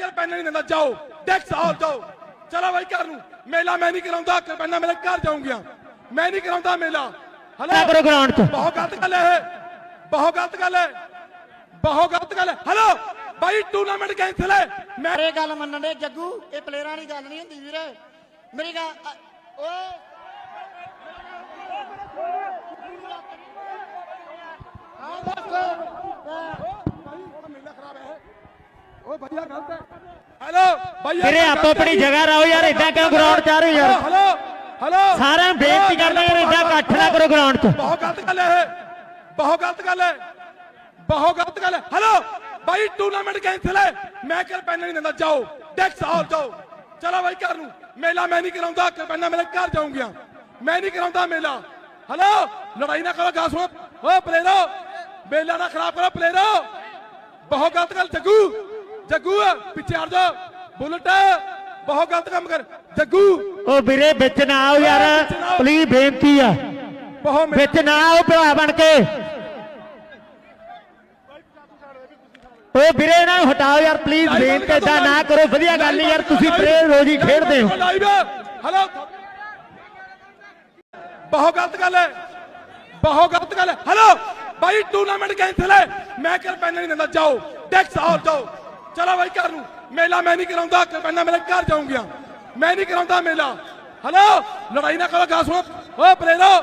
ਕਿਰਪਾਨਾਂ ਨਹੀਂ ਦਿੰਦਾ ਜਾਓ ਡੈਕਸ ਆਓ ਜਾਓ। ਚਲੋ ਬਾਈ ਘਰ ਨੂੰ। ਮੇਲਾ ਮੈਂ ਨਹੀਂ ਕਰਾਉਂਦਾ ਕਿਰਪਾਨਾਂ ਮੇਰੇ ਘਰ ਜਾਊਂਗੀਆਂ। ਮੈਂ ਨਹੀਂ ਕਰਾਉਂਦਾ ਮੇਲਾ। ਹਲੋ ਕਰੋ ਗਰਾਊਂਡ 'ਚ ਬਹੁਤ ਗਲਤ ਗੱਲ ਹੈ ਬਹੁਤ ਗਲਤ ਗੱਲ ਹੈ। ਬਹੁਤ ਗਲਤ ਗੱਲ ਹੈ। ਹਲੋ ਬਾਈ ਟੂਰਨਾਮੈਂਟ ਕੈਂਸਲ ਹੈ ਮੈਂ ਇਹ ਗੱਲ ਮੰਨਣ ਦੇ ਜੱਗੂ ਇਹ ਪਲੇਅਰਾਂ ਦੀ ਗੱਲ ਨਹੀਂ ਹੁੰਦੀ ਵੀਰੇ। ਮੇਰੀ ਗੱਲ ਓਏ। ਹਾਂ ਦੱਸ। ਓਏ ਵਧੀਆ ਗਲਤ ਹੈ। ਹਲੋ ਬਾਈ ਇਹ ਵੀਰੇ ਆਪੋ ਆਪਣੀ। ਜਗ੍ਹਾ ਰਹੋ ਯਾਰ ਇਦਾਂ ਕਿਉਂ ਗਰਾਊਂਡ 'ਚ ਆ ਰਹੇ ਹੋ ਯਾਰ? ਹਲੋ ਹਲੋ ਸਾਰਿਆਂ ਨੂੰ ਬੇਨਤੀ ਕਰਦਾ ਯਾਰ ਇਦਾਂ ਇਕੱਠ ਨਾ ਕਰੋ ਗਰਾਊਂਡ 'ਚ। ਬਹੁਤ ਗਲਤ ਗੱਲ ਹੈ ਇਹ। ਬਹੁਤ ਗਲਤ ਗੱਲ ਹੈ। ਬਹੁਤ ਗਲਤ ਗੱਲ ਹੈ। ਹਲੋ ਬਾਈ ਟੂਰਨਾਮੈਂਟ ਕੈਂਸਲ ਹੈ ਮੈਂ ਕਿਰਪਾਨਾਂ ਨਹੀਂ ਦਿੰਦਾ ਜਾਓ। ਡੈਕਸ ਆਓ ਜਾਓ। ਚਲੋ ਬਾਈ ਘਰ ਨੂੰ। ਮੇਲਾ ਮੈਂ ਨਹੀਂ ਕਰਾਉਂਦਾ ਕਿਰਪਾਨਾਂ ਮੇਰੇ ਘਰ ਜਾਊਂਗੀਆਂ। ਮੈਂ ਨਹੀਂ ਕਰਾਉਂਦਾ ਮੇਲਾ। ਹਲੋ ਲੜਾਈ ਨਾ ਕਰੋ ਗਾ ਸੁਣੋ। ਓ ਪਲੇਰੋ ਮੇਲਾ ਨਾ ਖਰਾਬ ਕਰੋ ਪਲੇਰੋ ਬਹੁਤ ਗਲਤ ਗੱਲ ਜੱਗੂ। ਜੱਗੂ ਪਿੱਛੇ ਹਟ ਜਾ। ਬੁਲਟ ਬਹੁਤ ਗਲਤ ਕੰਮ ਕਰ। ਜੱਗੂ। ਉਹ ਵੀਰੇ ਵਿੱਚ ਨਾ ਆਓ ਯਾਰ। ਪਲੀਜ਼ ਬੇਨਤੀ ਆ। ਬਹੁਤ ਵਿੱਚ ਨਾ ਆਓ ਭਰਾ ਬਣ ਕੇ। ਓਏ ਵੀਰੇ ਇਹਨਾਂ ਨੂੰ ਹਟਾਓ ਯਾਰ। ਪਲੀਜ਼ ਬੇਨਤੀ ਏਦਾਂ ਨਾ ਕਰੋ। ਵਧੀਆ ਗੱਲ ਨਹੀਂ ਯਾਰ। ਤੁਸੀਂ ਪਲੇਅਰ ਰੋਜ਼ ਖੇਡਦੇ ਹੋ। ਹਲੋ ਬਹੁਤ ਗਲਤ ਗੱਲ ਹੈ। ਬਹੁਤ ਗਲਤ ਗੱਲ ਹੈ। ਹਲੋ ਬਾਈ ਟੂਰਨਾਮੈਂਟ ਕੈਂਸਲ ਹੈ ਮੈਂ ਕਿਰਪਾਨਾਂ ਨਹੀਂ ਦਿੰਦਾ। ਜਾਓ। ਡੈਕਸ ਆਓ ਜਾਓ। ਚਲੋ ਬਾਈ ਘਰ ਨੂੰ। ਮੇਲਾ ਮੈਂ ਨਹੀਂ ਕਰਾਉਂਦਾ ਪਹਿਲਾਂ ਮੇਰੇ ਘਰ ਜਾਊਂਗੀਆਂ। ਮੈਂ ਨਹੀਂ ਕਰਾਉਂਦਾ ਮੇਲਾ। ਹਲੋ, ਲੜਾਈ ਨਾ ਕਰੋ ਗਾ ਸੁਣੋ। ਓ ਪਲੇਰੋ,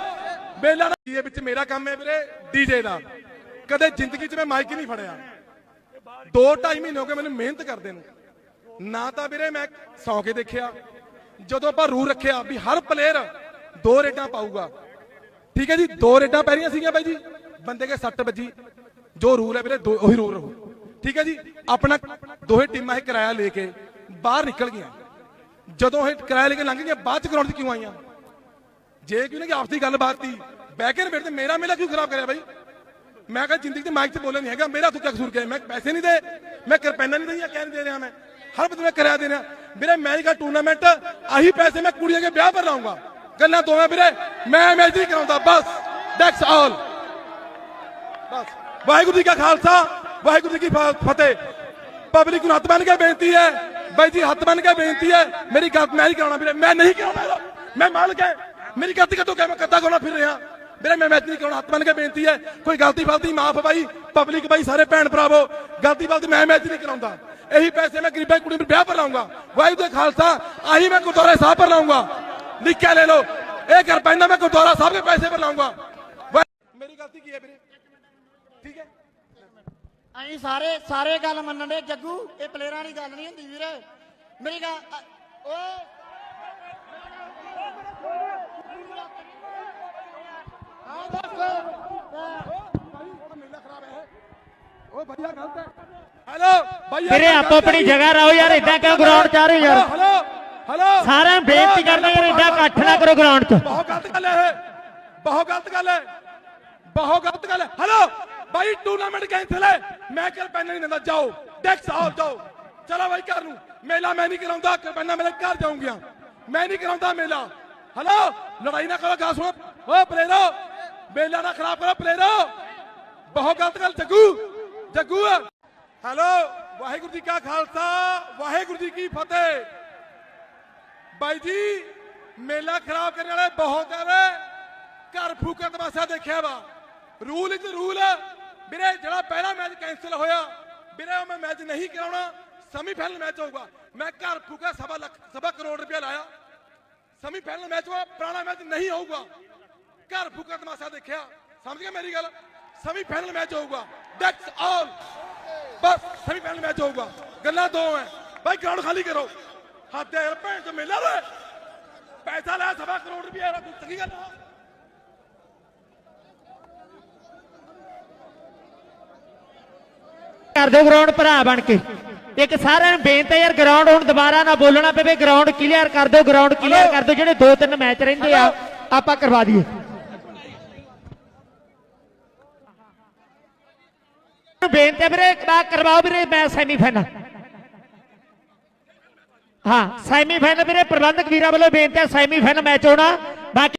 ਮੇਲਾ ਨਾ ਵਿੱਚ ਮੇਰਾ ਕੰਮ ਹੈ ਵੀਰੇ ਡੀਜੇ ਦਾ। ਕਦੇ ਜ਼ਿੰਦਗੀ 'ਚ ਮੈਂ ਮਾਈਕ ਨਹੀਂ ਫੜਿਆ। ਦੋ ਢਾਈ ਮਹੀਨੇ ਹੋ ਗਏ ਮੈਨੂੰ ਮਿਹਨਤ ਕਰਦੇ ਨੂੰ। ਨਾ ਤਾਂ ਵੀਰੇ ਮੈਂ ਸੌ ਕੇ ਦੇਖਿਆ। ਜਦੋਂ ਆਪਾਂ ਰੂਲ ਰੱਖਿਆ ਵੀ ਹਰ ਪਲੇਅਰ ਦੋ ਰੇਡਾਂ ਪਾਊਗਾ। ਠੀਕ ਹੈ ਜੀ, ਦੋ ਰੇਡਾਂ ਪੈ ਰਹੀਆਂ ਸੀਗੀਆਂ ਬਾਈ ਜੀ। ਬੰਦੇ ਕੇ ਸੱਟ ਵੱਜੀ। ਜੋ ਰੂਲ ਹੈ ਵੀਰੇ, ਦੋ- ਉਹੀ ਰੂਲ ਰਹੂ। ਠੀਕ ਹੈ ਜੀ? ਆਪਣਾ ਦੋਹੇ ਟੀਮਾਂ ਇਹ ਕਿਰਾਇਆ ਲੈ ਕੇ ਬਾਹਰ ਨਿਕਲ ਗਈਆਂ। ਜਦੋਂ ਇਹ ਕਿਰਾਇਆ ਲੈ ਕੇ ਲੰਘ ਗਈਆਂ, ਬਾਅਦ ਚ ਗਰਾਊਂਡ 'ਚ ਕਿਉਂ ਆਈਆਂ? ਜੇ ਕਿਉਂ ਨਾ ਕਿ ਆਪਸ ਦੀ ਗੱਲਬਾਤ ਸੀ, ਬਹਿ ਕੇ ਤੇ ਮੇਰਾ ਮੇਲਾ ਕਿਉਂ ਖਰਾਬ ਕਰਿਆ ਬਾਈ? ਮੈਂ ਕਿਹਾ ਜ਼ਿੰਦਗੀ ਤੇ ਮਾਈਕ 'ਚ ਬੋਲਣ ਨਹੀਂ ਹੈਗਾ, ਮੇਰਾ ਤੂੰ ਕਿਆ ਕਸੂਰ ਕਿਆ ਮੈਂ ਪੈਸੇ ਨਹੀਂ ਦੇ, ਮੈਂ ਕਿਰਪਾਨਾਂ ਨਹੀਂ ਦਈਆਂ ਕਹਿ ਨਹੀਂ ਦੇ ਰਿਹਾ ਮੈਂ। ਹਰ ਬੰਦੇ ਮੈਂ ਕਰਿਆ ਦੇ ਰਿਹਾ ਵੀਰੇ, ਮੈਂ ਦਾ ਟੂਰਨਾਮੈਂਟ ਆਹੀ ਪੈਸੇ ਮੈਂ ਕੁੜੀਆਂ ਦੇ ਵਿਆਹ ਪਰ ਲਾਉਂਗਾ। ਗੱਲਾਂ ਦੋਵੇਂ ਵੀਰੇ, ਮੈਂ ਮੈਚ ਨਹੀਂ ਕਰਾਉਂਦਾ, ਬਸ ਦੈਟਸ ਆਲ ਬਸ। ਵਾਹਿਗੁਰੂ ਜੀ ਕਾ ਖਾਲਸਾ। ਵਾਹਿਗੁਰੂ ਜੀ ਕੀ ਫ- ਫਤਿਹ ਪਬਲਿਕ ਨੂੰ ਹੱਥ ਬੰਨ ਕੇ ਬੇਨਤੀ ਹੈ ਬਾਈ ਜੀ ਹੱਥ ਬੰਨ ਕੇ ਬੇਨਤੀ ਹੈ ਮੇਰੀ ਗੱਲ ਮੈਂ ਨਹੀਂ ਕਰਾਉਣਾ ਵੀਰੇ ਮੈਂ ਨਹੀਂ ਕਰਾਉਣਾ ਮੈਂ ਮਾਲਕ ਹੈ ਮੇਰੀ ਗਲਤੀ ਕਦੋਂ ਕਹਿ ਮੈਂ ਕੱਦਾ ਕੋਣਾ ਫਿਰ ਰਿਹਾ ਵੀਰੇ ਮੈਂ ਮੈਚ ਨਹੀਂ ਕਰਾਉਣਾ ਹੱਥ ਬੰਨ ਕੇ ਬੇਨਤੀ ਹੈ ਕੋਈ ਗਲਤੀ ਫਲਤੀ ਮਾਫ ਬਾਈ ਪਬਲਿਕ ਬਾਈ ਸਾਰੇ ਭੈਣ ਭਰਾਵੋ ਗਲਤੀ ਫਲਤੀ ਮੈਂ ਮੈਚ ਨਹੀਂ ਕਰਾਉਂਦਾ ਇਹੀ ਪੈਸੇ ਮੈਂ ਗਰੀਬਾਂ ਦੀ ਕੁੜੀ ਨੂੰ ਵਿਆਹ ਪਰ ਲਾਉਂਗਾ ਵਾਹਿਗੁਰੂ ਦੇ ਖਾਲਸਾ ਆਹੀ ਮੈਂ ਗੁਰਦੁਆਰੇ ਸਾਹਿਬ ਪਰ ਲਾਉਂਗਾ ਲਿਖਿਆ ਲੈ ਲਓ ਇਹ ਕਰ ਪੈਂਦਾ ਮੈਂ ਗੁਰਦੁਆਰਾ ਸਾਹਿਬ ਦੇ ਪੈਸੇ ਪਰ ਲਾਉਂਗਾ ਮੇਰੀ ਗਲਤੀ ਕੀ ਹੈ ਵੀਰੇ ਠੀਕ ਹੈ ਅਸੀਂ ਸਾਰੇ ਸਾਰੇ ਗੱਲ ਮੰਨਣ ਦੇ ਜੱਗੂ ਇਹ ਪਲੇਅਰਾਂ ਦੀ ਗੱਲ ਨਹੀਂ ਹੁੰਦੀ ਵੀਰੇ। ਮੇਰੀ ਗੱਲ ਅ- ਓਏ। ਹਾਂ ਦੱਸ। ਓਏ ਵਧੀਆ ਗਲਤ ਹੈ। ਹੈਲੋ ਬਾਈ ਇਹ ਵੀਰੇ ਆਪੋ ਆਪਣੀ ਜਗ੍ਹਾ ਰਹੋ ਯਾਰ ਇਦਾਂ ਕਿਉਂ ਗਰਾਊਂਡ 'ਚ ਆ ਰਹੇ ਹੋ ਯਾਰ? ਹਲੋ ਹਲੋ ਸਾਰਿਆਂ ਨੂੰ ਬੇਨਤੀ ਕਰਦਾ ਯਾਰ ਇਦਾਂ ਇਕੱਠ ਨਾ ਕਰੋ ਗਰਾਊਂਡ 'ਚ। ਬਹੁਤ ਗਲਤ ਗੱਲ ਹੈ ਇਹ। ਬਹੁਤ ਗਲਤ ਗੱਲ ਹੈ। ਬਹੁਤ ਗਲਤ ਗੱਲ ਹੈ। ਹਲੋ ਬਾਈ ਟੂਰਨਾਮੈਂਟ ਕੈਂਸਲ ਹੈ ਮੈਂ ਕਿਰਪਾਨਾਂ ਨਹੀਂ ਦਿੰਦਾ ਜਾਓ। ਡੈਕਸ ਆਓ ਜਾਓ। ਚਲੋ ਬਾਈ, ਘਰ ਨੂੰ। ਮੇਲਾ ਮੈਂ ਨਹੀਂ ਕਰਾਉਂਦਾ ਕਿਰਪਾਨਾਂ ਮੇਰੇ ਘਰ ਜਾਊਂਗੀਆਂ। ਮੈਂ ਨਹੀਂ ਕਰਾਉਂਦਾ ਮੇਲਾ। ਹਲੋ, ਲੜਾਈ ਨਾ ਕਰੋ ਗਾ ਓ, ਪਲੇਰੋ, ਮੇਲਾ ਨਾ ਖਰਾਬ ਕਰੋ, ਪਲੇਰੋ। ਬਹੁਤ ਗਲਤ ਗੱਲ, ਜੱਗੂ। ਜੱਗੂ। ਹੈਲੋ, ਵਾਹਿਗੁਰੂ ਜੀ ਕਾ ਖਾਲਸਾ, ਵਾਹਿਗੁਰੂ ਜੀ ਕੀ ਫਤਿਹ। ਬਾਈ ਜੀ, ਮੇਲਾ ਖਰਾਬ ਕਰਨ ਵਾਲੇ ਬਹੁਤ ਜ਼ਿਆਦਾ ਘਰ ਫੂਕਣ ਤਮਾਸ਼ਾ ਦੇਖਿਆ ਵਾ। ਰੂਲ ਇਜ਼ ਰੂਲ ਵੀਰੇ, ਜਿਹੜਾ ਪਹਿਲਾ ਮੈਚ ਕੈਨਸਲ ਹੋਇਆ, ਵੀਰੇ, ਉਹ ਮੈਂ ਮੈਚ ਨਹੀਂ ਕਰਾਉਣਾ ਸੈਮੀਫਾਈਨਲ ਮੈਚ ਹੋਊਗਾ। ਮੈਂ ਘਰ ਫੂਕਾ ਸਵਾ ਲੱਖ, ਸਵਾ ਕਰੋੜ ਰੁਪਇਆ ਲਾਇਆ। ਸੈਮੀਫਾਈਨਲ ਮੈਚ ਹੋਇਆ, ਪੁਰਾਣਾ ਮੈਚ ਨਹੀਂ ਹੋਊਗਾ। ਘਰ ਫੂਕਾ ਤਮਾਸ਼ਾ ਦੇਖਿਆ। ਸਮਝ ਗਏ ਮੇਰੀ ਗੱਲ? ਸੈਮੀਫਾਈਨਲ ਮੈਚ ਹੋਊਗਾ। ਦੈਟਸ ਆਲ ਬਸ ਸੈਮੀਫਾਈਨਲ ਮੈਚ ਹੋਊਗਾ। ਗੱਲਾਂ ਦੋ ਐ। ਬਾਈ ਗਰਾਊਂਡ ਖਾਲੀ ਕਰੋ। ਹੱਥ ਦੇ ਯਾਰ, ਭੈਣ ਤੋਂ ਮੇਲਾ ਵੇ ਪੈਸਾ ਲਾਇਆ ਸਵਾ ਕਰੋੜ ਰੁਪਇਆ, ਯਾਰ, ਤੂੰ ਚੰਗੀ ਗੱਲ ਕਰ ਦਿਓ ਗਰਾਊਂਡ ਭਰਾ ਬਣ ਕੇ ਇੱਕ ਸਾਰਿਆਂ ਨੂੰ ਬੇਨਤੀ ਹੈ ਯਾਰ ਗਰਾਊਂਡ ਹੁਣ ਦੁਬਾਰਾ ਨਾ ਬੋਲਣਾ ਪਵੇ ਗਰਾਊਂਡ ਕਲੀਅਰ ਕਰ ਦਿਓ ਗਰਾਊਂਡ ਕਲੀਅਰ ਕਰ ਦਿਓ ਜਿਹੜੇ ਦੋ ਤਿੰਨ ਮੈਚ ਰਹਿੰਦੇ ਆ ਆਪਾਂ ਕਰਵਾ ਦਈਏ ਬੇਨਤੀ ਹੈ ਵੀਰੇ ਕਰਾ ਕਰਵਾਓ ਵੀਰੇ ਮੈਚ ਸੈਮੀਫਾਈਨਲ ਹਾਂ ਸੈਮੀਫਾਈਨਲ ਵੀਰੇ ਪ੍ਰਬੰਧਕ ਵੀਰਾਂ ਵੱਲੋਂ ਬੇਨਤੀ ਹੈ ਸੈਮੀਫਾਈਨਲ ਮੈਚ ਹੋਣਾ ਬਾਕੀ